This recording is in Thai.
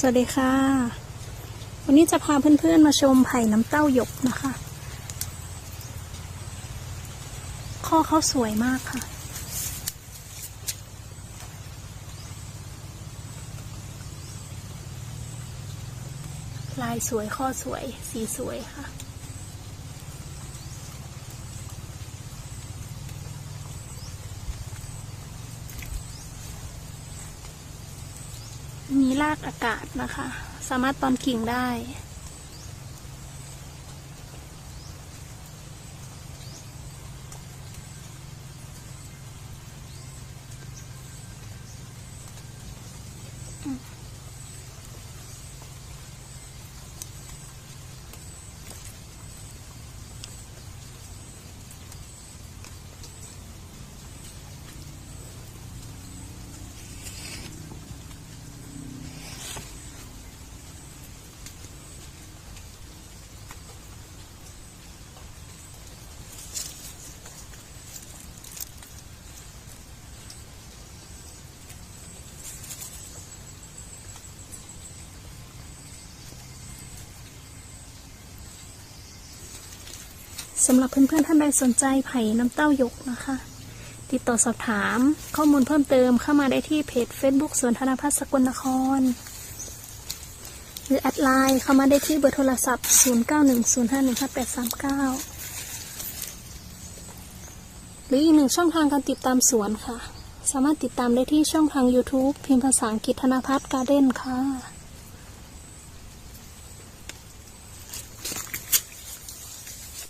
สวัสดีค่ะ วันนี้จะพาเพื่อนๆมาชมไผ่น้ำเต้าหยกนะคะ ข้อเขาสวยมากค่ะ ลายสวยข้อสวย สีสวยค่ะ มีรากอากาศนะคะ สามารถตอนกิ่งได้ สำหรับเพื่อนๆท่านใดสนใจไผ่น้ำเต้าหยกนะคะ ติดต่อสอบถามข้อมูลเพิ่มเติมเข้ามาได้ที่เพจ Facebook สวนธนพัฒน์สกลนคร หรือแอดไลน์เข้ามาได้ที่เบอร์โทรศัพท์ 0910515839 หรืออีกหนึ่งช่องทางการติดตามสวนค่ะ สามารถติดตามได้ที่ช่องทาง YouTube พิมพ์ภาษาอังกฤษธนพัฒน์การ์เด้นค่ะ